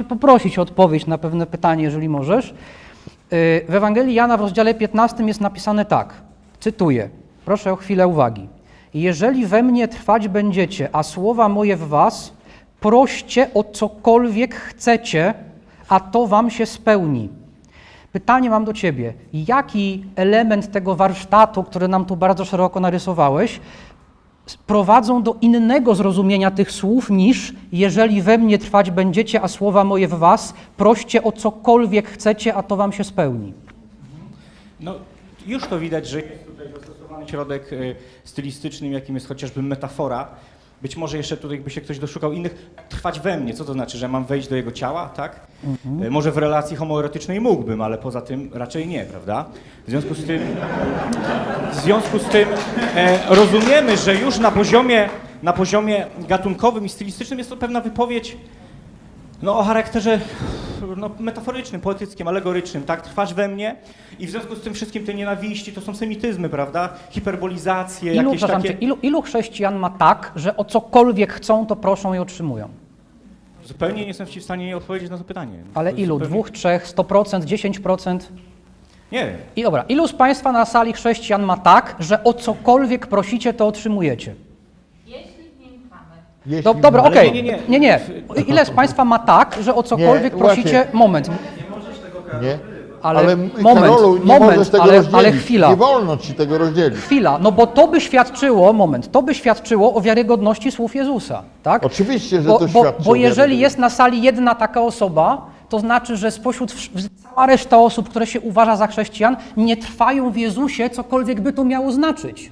Cię poprosić o odpowiedź na pewne pytanie, jeżeli możesz. Yy, W Ewangelii Jana w rozdziale 15 jest napisane tak, cytuję, proszę o chwilę uwagi. Jeżeli we mnie trwać będziecie, a słowa moje w was, proście o cokolwiek chcecie, a to wam się spełni. Pytanie mam do Ciebie. Jaki element tego warsztatu, który nam tu bardzo szeroko narysowałeś, prowadzą do innego zrozumienia tych słów niż jeżeli we mnie trwać będziecie, a słowa moje w was, proście o cokolwiek chcecie, a to wam się spełni. No, już to widać, że jest tutaj zastosowany środek y, stylistyczny, jakim jest chociażby metafora. Być może jeszcze tutaj by się ktoś doszukał innych. Trwać we mnie, co to znaczy, że mam wejść do jego ciała, tak? Y, Może w relacji homoerotycznej mógłbym, ale poza tym raczej nie, prawda? W związku z tym, w związku z tym e, rozumiemy, że już na poziomie, na poziomie gatunkowym i stylistycznym jest to pewna wypowiedź no, o charakterze no, metaforycznym, poetyckim, alegorycznym, tak? Trwasz we mnie i w związku z tym wszystkim te nienawiści to są semityzmy, prawda? Hiperbolizacje, Ilu, jakieś takie... cię, ilu, ilu chrześcijan ma tak, że o cokolwiek chcą, to proszą i otrzymują? Zupełnie nie jestem w stanie odpowiedzieć na to pytanie. Ale To ilu? zupełnie- Dwóch, trzech, 100%, 10%? Nie. I dobra, ilu z Państwa na sali chrześcijan ma tak, że o cokolwiek prosicie, to otrzymujecie? Jeśli Do, dobra, Ale okej. nie, nie, nie, nie. Ile z Państwa ma tak, że o cokolwiek Nie, prosicie... właśnie. Moment. Nie? Ale moment, Karolu, nie moment, możesz tego ale- rozdzielić. ale chwila. Nie wolno ci tego rozdzielić. Chwila, no bo to by świadczyło, moment, to by świadczyło o wiarygodności słów Jezusa, tak? Oczywiście, że bo, to bo, świadczy bo o jeżeli wiarygodności. jest na sali jedna taka osoba, to znaczy, że spośród wsz- cała reszta osób, które się uważa za chrześcijan, nie trwają w Jezusie, cokolwiek by to miało znaczyć.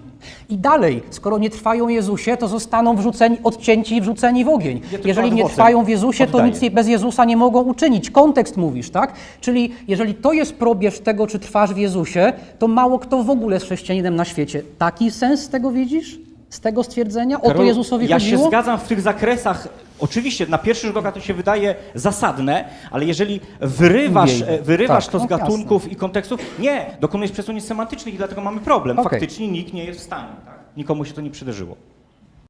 I dalej, skoro nie trwają Jezusie, to zostaną wrzuceni, odcięci i wrzuceni w ogień. tylko Jeżeli nie trwają w Jezusie, to oddaję. nic nie- bez Jezusa nie mogą uczynić. Kontekst mówisz, tak? Czyli jeżeli to jest probierz tego, czy trwasz w Jezusie, to mało kto w ogóle jest chrześcijaninem na świecie. Taki sens z tego widzisz? Z tego stwierdzenia? O to Jezusowi ja chodziło? się zgadzam w tych zakresach. Oczywiście na pierwszy rzut oka to się wydaje zasadne, ale jeżeli wyrywasz, wyrywasz Tak, to z no gatunków i kontekstów, nie, dokonujesz przesunięć semantycznych i dlatego mamy problem. Okej. Faktycznie nikt nie jest w stanie. Tak? Nikomu się to nie przydarzyło.